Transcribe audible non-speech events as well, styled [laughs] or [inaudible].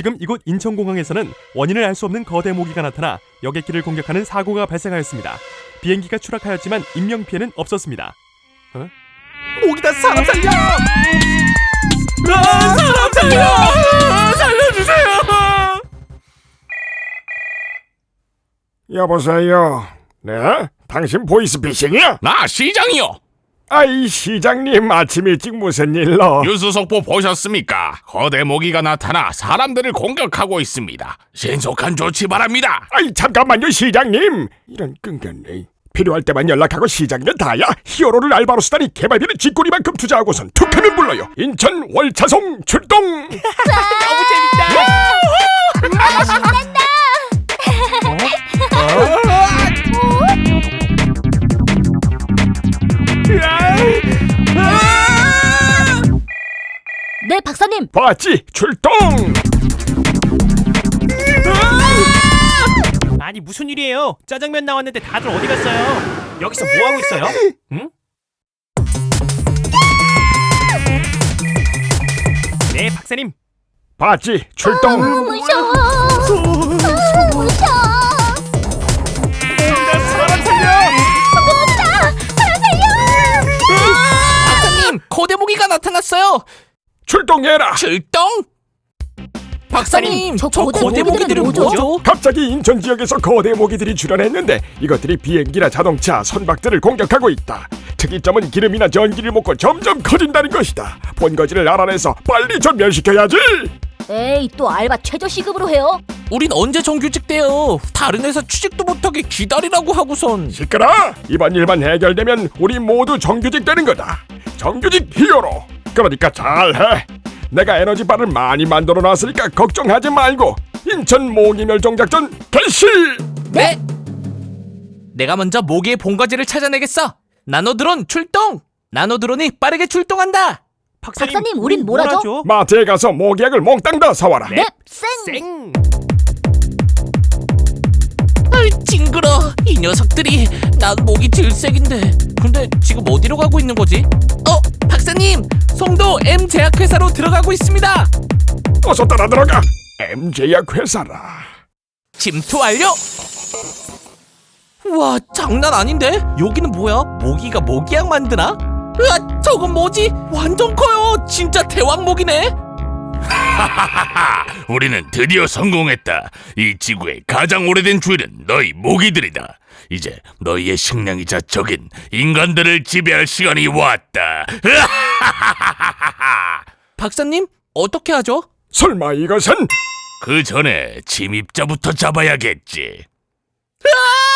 지금 이곳 인천공항에서는 원인을 알 수 없는 거대 모기가 나타나 여객기를 공격하는 사고가 발생하였습니다. 비행기가 추락하였지만 인명 피해는 없었습니다. 어? 모기다 사람 살려! 아, 사람 살려! 아, 살려주세요! 여보세요. 네? 당신 보이스피싱이야? 나 시장이요. 아이 시장님 아침 일찍 무슨 일로? 뉴스 속보 보셨습니까? 거대 모기가 나타나 사람들을 공격하고 있습니다. 신속한 조치 바랍니다. 아이 잠깐만요 시장님. 이런 끈끈네. 필요할 때만 연락하고 시장이면 다야. 히어로를 알바로 쓰다니 개발비는 쥐꼬리만큼 투자하고선 툭하면 불러요. 인천 월차송 출동. [laughs] 네, [laughs] 박사님. 봤지? 출동. 아니 무슨 일이에요? 짜장면 나왔는데 다들 어디 갔어요? 여기서 뭐 하고 있어요? 응? 네 박사님 봤지? 출동. 무서워. 무서워. 출동해라. 출동? 박사님, 저저 거대 거대 모기들은 모기들은 뭐죠? 갑자기 인천 지역에서 거대 모기들이 출현했는데 이것들이 비행기나 자동차, 선박들을 공격하고 있다. 특이점은 기름이나 전기를 먹고 점점 커진다는 것이다. 본거지를 알아내서 빨리 전멸시켜야지. 에이, 또 알바 최저 시급으로 해요? 우린 언제 정규직 돼요? 다른 회사 취직도 못하게 기다리라고 하고선. 시끄러. 이번 일만 해결되면 우리 모두 정규직 되는 거다. 정규직 히어로. 그러니까 잘해. 내가 에너지바를 많이 만들어 놨으니까 걱정하지 말고 인천 모기 멸종 작전 개시. 네. 내가 먼저 모기의 본거지를 찾아내겠어. 나노드론 출동. 나노드론이 빠르게 출동한다. 박사님, 우린 뭘 하죠? 마트에 가서 모기약을 몽땅 다 사와라. 네, 쌩. 쌩 아이, 징그러. 이 녀석들이 난 목이 질색인데. 근데 지금 어디로 가고 있는 거지? 어, 박사님, 송도 M 제약회사로 들어가고 있습니다. 어서 따라 들어가. MJ약 회사라. 침투 완료. 우와, 장난 아닌데? 여기는 뭐야? 모기가 모기약 만드나? 으아, 저건 뭐지? 완전 커요. 진짜 대왕 모기네. [laughs] 우리는 드디어 성공했다. 이 지구의 가장 오래된 주인은 너희 모기들이다. 이제 너희의 식량이자 적인 인간들을 지배할 시간이 왔다. [laughs] 박사님, 어떻게 하죠? 설마 이것은 그 전에 침입자부터 잡아야겠지. 아!